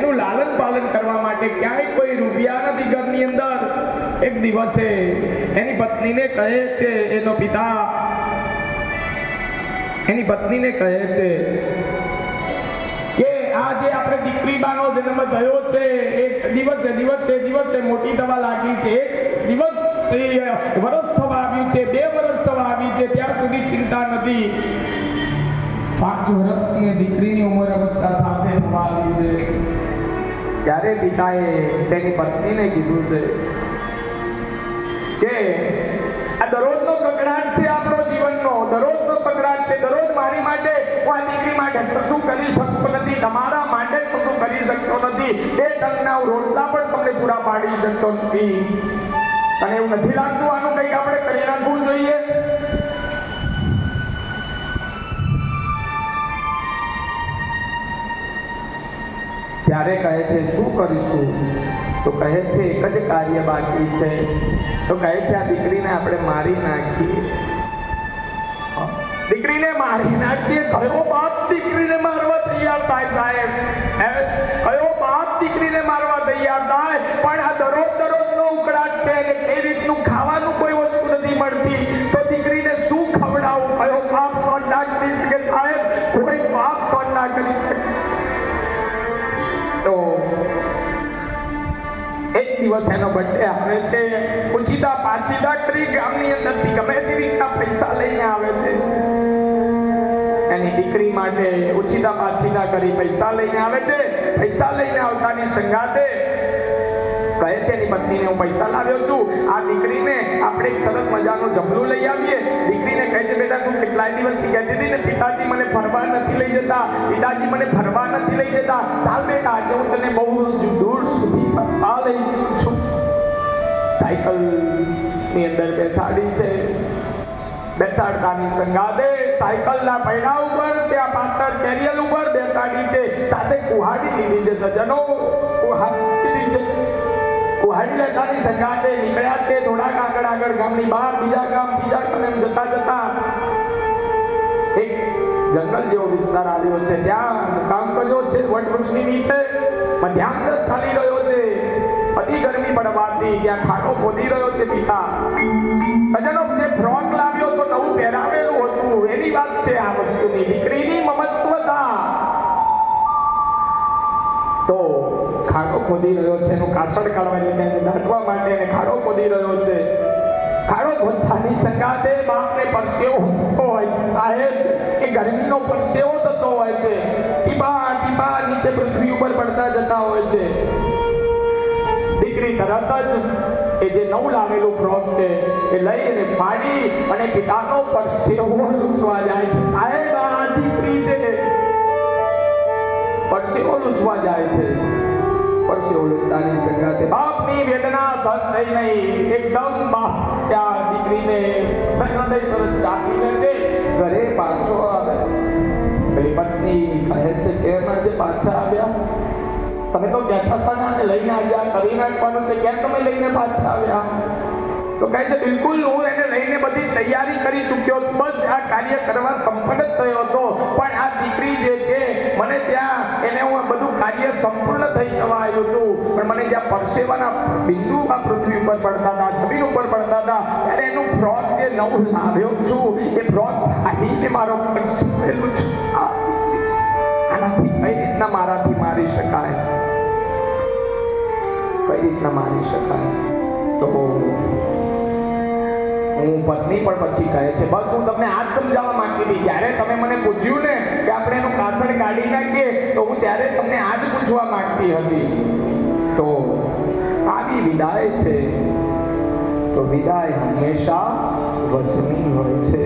એનું લાલન પાલન કરવા માટે ક્યાંય કોઈ રૂપિયા નથી ઘરની અંદર. એક દિવસે એની પત્નીને કહે છે, એનો પિતા. એની પત્નીને કહે છે કે, આ થવા આવ્યું છે, બે વરસ થવા આવી છે, ત્યાં સુધી ચિંતા નથી. પાંચ વર્ષની દીકરીની ઉંમર અવસ્થા સાથે થવા આવી છે. ત્યારે પિતાએ તેની પત્નીને કીધું છે કે આ દરરોજનો કકડાટ છે આપણો જીવનનો. દરરોજનો કકડાટ છે. દરરોજ મારી માટે, હું આ દીકરી માટે કશું કરી શકતો નથી? તમારા માટે કશું કરી શકતો નથી? એ તંગના રોટલા પણ તમને પૂરા પાડી શકતો નથી. અને એવું નથી લાગતું, આનું કંઈક આપણે કરી નાખવું જોઈએ. ત્યારે કહે છે, શું કરીશું? તો કહે છે, એક જ કાર્ય બાકી છે. તો કહે છે, આ દીકરીને આપણે મારી નાખીએ. દીકરીને મારી નાખીએ? કયો બાપ, દીકરીને મારવા તૈયાર થાય સાહેબ. દિવસ એનો બર્થડે આવે છે. ઉચિતા પાચિતા કરી ગામની અંદરથી ગમે તે રીતના પૈસા લઈને આવે છે. એની દીકરી માટે ઉચિતા પાચિતા કરી પૈસા લઈને આવે છે. પૈસા લઈને આવતાની સંગાતે કહે છે, એની પત્નીને હું પૈસા લાવ્યો છું. આ દીકરીને આપણે એક સરસ મજાનું જમલું લઈ આવીએ. દીકરીને કહે છે, બેટા, તું કેટલાય દિવસથી કહેતી હતી ને, પિતાજી મને ફરવા નથી લઈ જતા. પિતાજી મને ફરવા નથી લઈ જતા. ચાલ બેટા, આજે હું તને બહુ સાયકલની અંદર બેસાડી છે. બેસાડતાની સંગાતે સાયકલના પૈડા ઉપર, ત્યાં પાછળ કેરિયર ઉપર બેસાડી છે. સાથે કુહાડી દીધી છે સજ્જનો. કુહાડી દીધી છે. કુહાડી લેતાની સંગાતે નીકળ્યા છે. થોડા આગળ આગળ ગામની બહાર, બીજા ગામ બીજા ગામ જતા જતા એક જંગલ જેવો વિસ્તાર આવ્યો છે. ત્યાં મુકામ કર્યો છે, વટવૃક્ષની નીચે મધ્યાહન ચાલી રહ્યો છે ગરમી પડવાથી ત્યાં ખાડો ખોદી રહ્યો છે પિતા. સજનો, જે ફ્રોક લાવ્યો તો નવું પહેરાવેલું હતું. એની વાત છે આ વસ્તુની. દીકરીની મમત્વતા. તો ખાડો ખોદી રહ્યો છે એનું કાસળ કાઢવાની તેને દાટવા માટે એને ખાડો ખોદી રહ્યો છે. ખાડો ખોદતાની સંગાતે બાપને પરસેવો થતો હોય છે. સાહેબ, એ ગરમીનો પરસેવો થતો હોય છે. ટીપા ટીપા, નીચે પૃથ્વી ઉપર પડતા જતા હોય છે. તરત જ એ જે નવું લાવેલું ફ્રોક છે, એ લઈ અને ફાડી અને પિતાનો પરસેવો લૂંચવા જાય છે. સાહેબ, આ દીકરી છે. પરસેવો લૂંચવા જાય છે. પરસેવો લૂંટતાની સંગાતે બાપની વેદના સહન થઈ નહીં. એકદમ બાપ ત્યાં દીકરીને હૃદય સરસ ચાકીને છે. ઘરે પાછો આવે છે. પત્ની કહે છે કેમ આજે પાછા આવ્યા. તમે તો કહેતા હતા ને આને લઈને આવ્યા, કરી નાખવાનું છે કેમ તમે લઈને પાછા આવ્યા? તો કહે છે, બિલકુલ, હું એને લઈને બધી તૈયારી કરી ચૂક્યો. બસ આ કાર્ય કરવા સંપન્ન જ થયો હતો. પણ આ દીકરી જે છે, મને ત્યાં એને હું બધું કાર્ય સંપૂર્ણ થઈ જવા આવ્યું હતું પણ મને જ્યાં પરસેવાના બિંદુ આ પૃથ્વી ઉપર પડતા હતા, જમીન ઉપર પડતા હતા, ત્યારે એનું ફ્રોડ જે નવું લાવ્યો છું. એ ફ્રોક ફાડીને મારો છું. આનાથી કઈ રીતના મારાથી કઈ માની શકાય. તો હું પત્ની પણ પછી કહે છે, બસ હું તમને આ સમજાવવા માંગતી હતી. જ્યારે તમે મને પૂછ્યું ને કે આપણે એનું કાસણ કાઢી નાખીએ, તો હું ત્યારે તમને આ પૂછવા માંગતી હતી. તો આવી વિદાય છે. તો વિદાય હંમેશા વસની હોય છે.